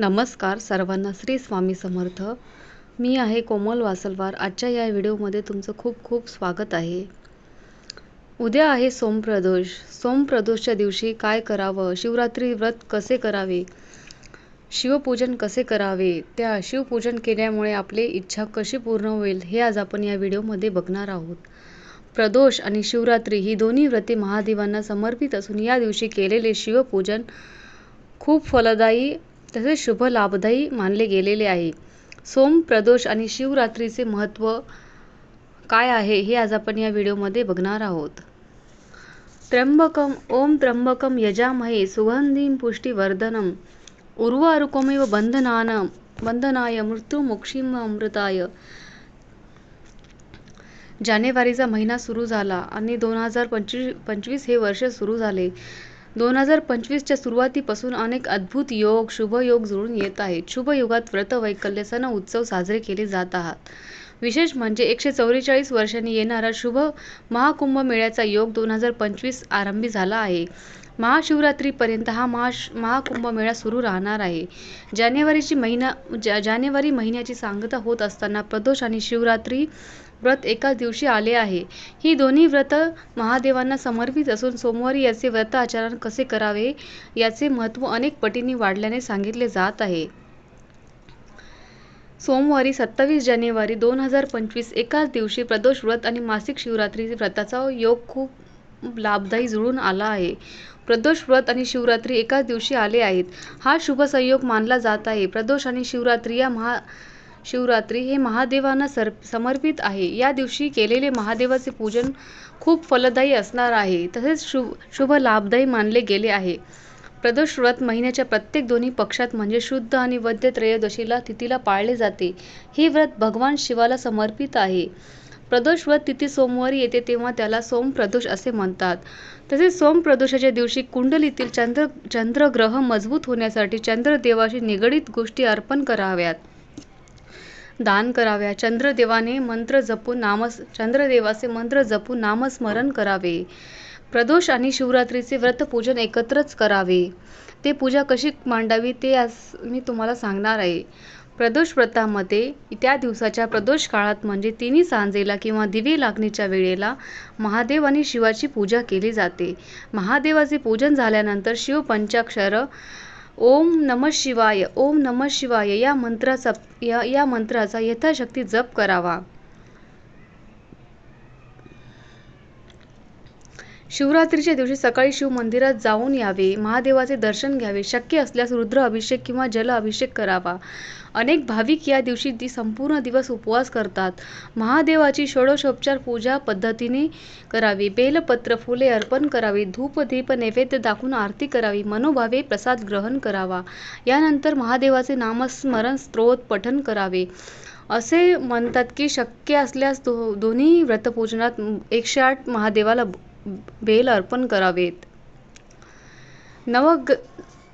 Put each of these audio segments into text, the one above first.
नमस्कार सर्वांना श्री स्वामी समर्थ. मी आहे कोमल वासलवार. आजच्या या व्हिडिओमध्ये तुमचं खूप खूप स्वागत आहे. उद्या आहे सोमप्रदोष सोमप्रदोषच्या दिवशी काय करावं? शिवरात्री व्रत कसे करावे? शिवपूजन कसे करावे? त्या शिवपूजन केल्यामुळे आपली इच्छा कशी पूर्ण होईल हे आज आपण या व्हिडिओमध्ये बघणार आहोत. प्रदोष आणि शिवरात्री ही दोन्ही व्रते महादेवांना समर्पित असून या दिवशी केलेले शिवपूजन खूप फलदायी तसेच शुभ लाभदायी मानले गेलेले आहे. सोम प्रदोष आणि शिवरात्रीचे महत्त्व काय आहे हे आज आपण या व्हिडिओमध्ये बघणार आहोत. त्र्यंबकम ओम त्र्यंबकम यजामहे सुगंधीं पुष्टिवर्धनम उर्वारुकमेव बंधनान बंधनाय मृत्युमुक्षीम अमृताय. जानेवारीचा महिना सुरू झाला आणि दोन हजार पंचवीस पंचवीस हे वर्ष सुरू झाले. दोन हजार पंचवीसच्या सुरुवातीपासून अनेक अद्भुत योग शुभयोग जुळून येत आहेत. शुभयुगात व्रत वैकल्य सण उत्सव साजरे केले जात आहात. विशेष म्हणजे एकशे चौवेचाळीस वर्षांनी येणारा शुभ महाकुंभ मेळ्याचा योग दोन हजार पंचवीस आरंभी झाला आहे. महाशिवरात्रीपर्यंत हा महाश महाकुंभ मेळा सुरू राहणार आहे. जानेवारीची महिना जा जानेवारी महिन्याची सांगता होत असताना प्रदोष आणि शिवरात्री व्रत एकाच दिवशी आले आहे. ही दोन्ही व्रत महादेवांना समर्पित असून सोमवारी याचे व्रत आचरण कसे करावे याचे महत्त्व अनेक पटींनी वाढल्याने सांगितले जात आहे. सोमवारी सत्तावीस जानेवारी दोन हजार पंचवीस एकाच दिवशी प्रदोष व्रत आणि मासिक शिवरात्री व्रताचा योग खूप लाभदायी जुळून आला आहे. प्रदोष व्रत आणि शिवरात्री एकाच दिवशी आले आहेत. हा शुभ संयोग मानला जात आहे. प्रदोष आणि शिवरात्री या महा शिवरात्री हे महादेवांना सर समर्पित आहे. या दिवशी केलेले महादेवाचे पूजन खूप फलदायी असणार आहे. तसेच शुभ शुभ लाभदायी मानले गेले आहे. प्रदोष व्रत महिन्याच्या प्रत्येक दोन्ही पक्षात म्हणजे शुद्ध आणि वद्य त्रयोदशीला तिथीला पाळले जाते. हे व्रत भगवान शिवाला समर्पित आहे. प्रदोष व्रत तिथी सोमवारी येते तेव्हा त्याला सोमप्रदोष असे म्हणतात. तसेच सोमप्रदोषाच्या दिवशी कुंडलीतील चंद्र चंद्रग्रह मजबूत होण्यासाठी चंद्रदेवाशी निगडीत गोष्टी अर्पण कराव्यात. दान कराव्या. चंद्रदेवाने मंत्र जपून नामस चंद्रदेवाचे मंत्र जपून नामस्मरण करावे. प्रदोष आणि शिवरात्रीचे व्रतपूजन एकत्रच करावे. ते पूजा कशी मांडावी ते आज मी तुम्हाला सांगणार आहे. प्रदोष व्रतामध्ये त्या दिवसाच्या प्रदोष काळात म्हणजे तिन्ही सांजेला किंवा दिवे लागणीच्या वेळेला महादेव आणि शिवाची पूजा केली जाते. महादेवाचे पूजन झाल्यानंतर शिव पंचाक्षर ओम नम शिवाय ओम नम शिवाय या मंत्राचा या या मंत्राचा यथाशक्ती जप करावा. शिवरात्रीच्या दिवशी सकाळी शिव मंदिरात जाऊन यावे महादेवाचे दर्शन घ्यावे शक्य असल्यास रुद्र अभिषेक किंवा जल अभिषेक करावा. अनेक भाविक या दिवशी ती संपूर्ण दिवस उपवास करतात. महादेवाची षोडशोपचार पूजा पद्धतीने करावी. बेलपत्र फुले अर्पण करावी धूप दीप नैवेद्य दाखवून आरती करावी मनोभावे प्रसाद ग्रहण करावा. यानंतर महादेवाचे नामस्मरण स्त्रोत पठण करावे. असे म्हणतात की शक्य असल्यास दो दोन्ही व्रतपूजनात एकशे आठ महादेवाला बेल अर्पण करावेत. नवग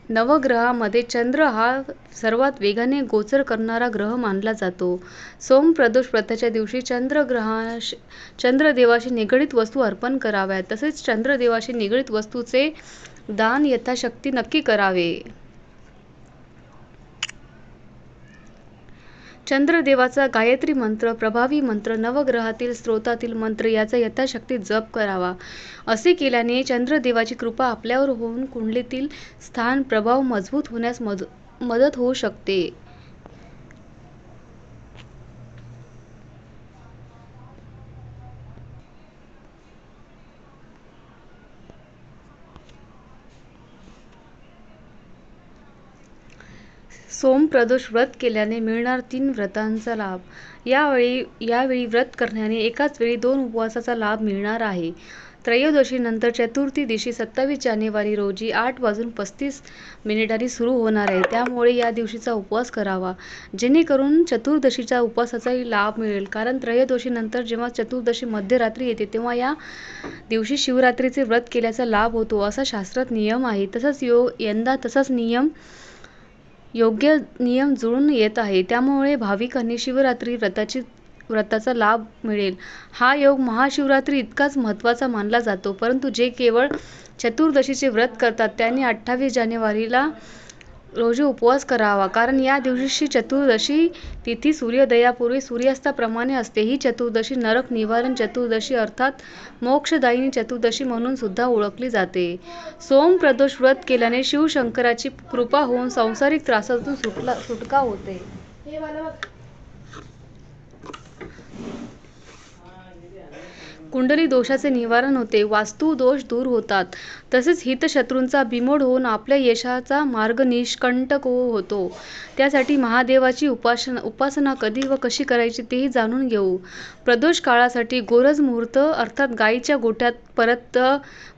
नवग्रहामध्ये चंद्र हा सर्वात वेगाने गोचर करणारा ग्रह मानला जातो. सोमप्रदोष प्रथाच्या दिवशी चंद्रग्रहाश चंद्रदेवाशी निगडीत वस्तू अर्पण कराव्यात. तसेच चंद्रदेवाशी निगडीत वस्तूचे दान यथाशक्ती नक्की करावे. चंद्रदेवाचा गायत्री मंत्र प्रभावी मंत्र नवग्रहातील स्रोतातील मंत्र याचा यथाशक्ती जप करावा. असे केल्याने चंद्रदेवाची कृपा आपल्यावर होऊन कुंडलीतील स्थान प्रभाव मजबूत होण्यास मद मदत होऊ शकते. सोमप्रदोष व्रत केल्याने मिळणार तीन व्रतांचा लाभ. यावेळी यावेळी व्रत करण्याने एकाच वेळी दोन उपवासाचा लाभ मिळणार आहे. त्रयोदशीनंतर चतुर्थी दिवशी सत्तावीस जानेवारी रोजी आठ वाजून पस्तीस मिनिटांनी सुरू होणार आहे. त्यामुळे या दिवशीचा उपवास करावा. जेणेकरून चतुर्दशीचा उपवासाचाही लाभ मिळेल. कारण त्रयोदशीनंतर जेव्हा चतुर्दशी मध्यरात्री येते तेव्हा या दिवशी शिवरात्रीचे व्रत केल्याचा लाभ होतो असा शास्त्रात नियम आहे. तसंच यो यंदा तसाच नियम योग्य नियम जुळून येत आहे. त्यामुळे भाविकांनी शिवरात्री व्रताची व्रताचा लाभ मिळेल. हा योग महाशिवरात्री इतकाच महत्त्वाचा मानला जातो. परंतु जे केवळ चतुर्दशीचे व्रत करतात त्यांनी अठ्ठावीस जानेवारीला रोजी उपवास करावा कारण या दिवशी चतुर्दशी तिथी सूर्योदयापूर्वी सूर्यास्ताप्रमाणे असते. ही चतुर्दशी नरक निवारण चतुर्दशी अर्थात मोक्षदायिनी चतुर्दशी म्हणून सुद्धा ओळखली जाते. सोमप्रदोष व्रत केल्याने शिवशंकराची कृपा होऊन सांसारिक त्रासातून सुटला सुटका होते. कुंडली दोषाचे निवारण होते. वास्तु दोष दूर होतात. तसेच हितशत्रूंचा बिमोड होऊन आपल्या यशाचा मार्ग निष्कंटक होतो. त्यासाठी महादेवाची उपासना कधी व कशी करायची तेही जाणून घेऊ. प्रदोष काळासाठी गोरज मुहूर्त अर्थात गायीच्या गोठ्यात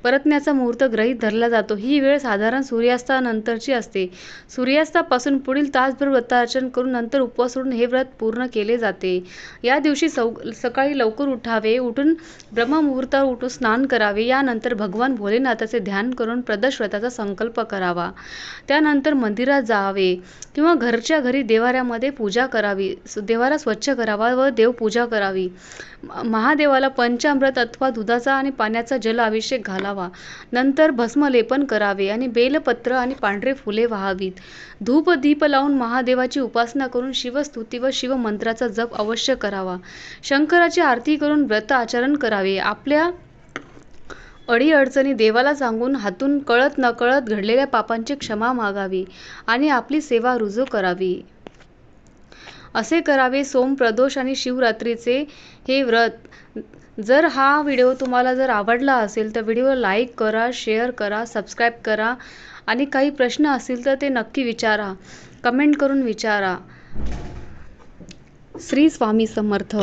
परतण्याचा मुहूर्त ग्रहीत धरला जातो. ही वेळ साधारण सूर्यास्तानंतरची असते. सूर्यास्तापासून पुढील तासभर व्रतार्चन करून नंतर उपवास सोडून हे व्रत पूर्ण केले जाते. या दिवशी सकाळी लवकर उठावे. उठून ब्रह्ममुहूर्तावर उठून स्नान करावे. यानंतर भगवान भोलेनाथाचे ध्यान करून प्रदोष संकल्प करावा. त्यानंतर मंदिरात जावे किंवा घरच्या घरी देवाऱ्यामध्ये पूजा करावी. देवाला स्वच्छ करावा व देवपूजा करावी. महादेवाला पंचामृत अथवा दुधाचा आणि पाण्याचा जल अभिषेक घालावा. नंतर भस्मलेपन करावे आणि बेलपत्र आणि पांढरे फुले वाहावीत. धूप दीप लावून महादेवाची उपासना करून शिवस्तुती व शिवमंत्राचा जप अवश्य करावा. शंकराची आरती करून व्रत आचरण करावे. आपल्या अडीअडचणी देवाला सांगून हातून कळत नकळत घडलेल्या पापांची क्षमा मागावी आणि आपली सेवा रुजू करावी. असे करावे. सोम प्रदोष आणि शिवरात्रीचे हे व्रत. जर हा व्हिडिओ तुम्हाला जर आवडला असेल तर व्हिडिओ लाईक करा, शेअर करा, सबस्क्राईब करा आणि काही प्रश्न असतील तर ते नक्की विचारा. कमेंट करून विचारा. श्री स्वामी समर्थ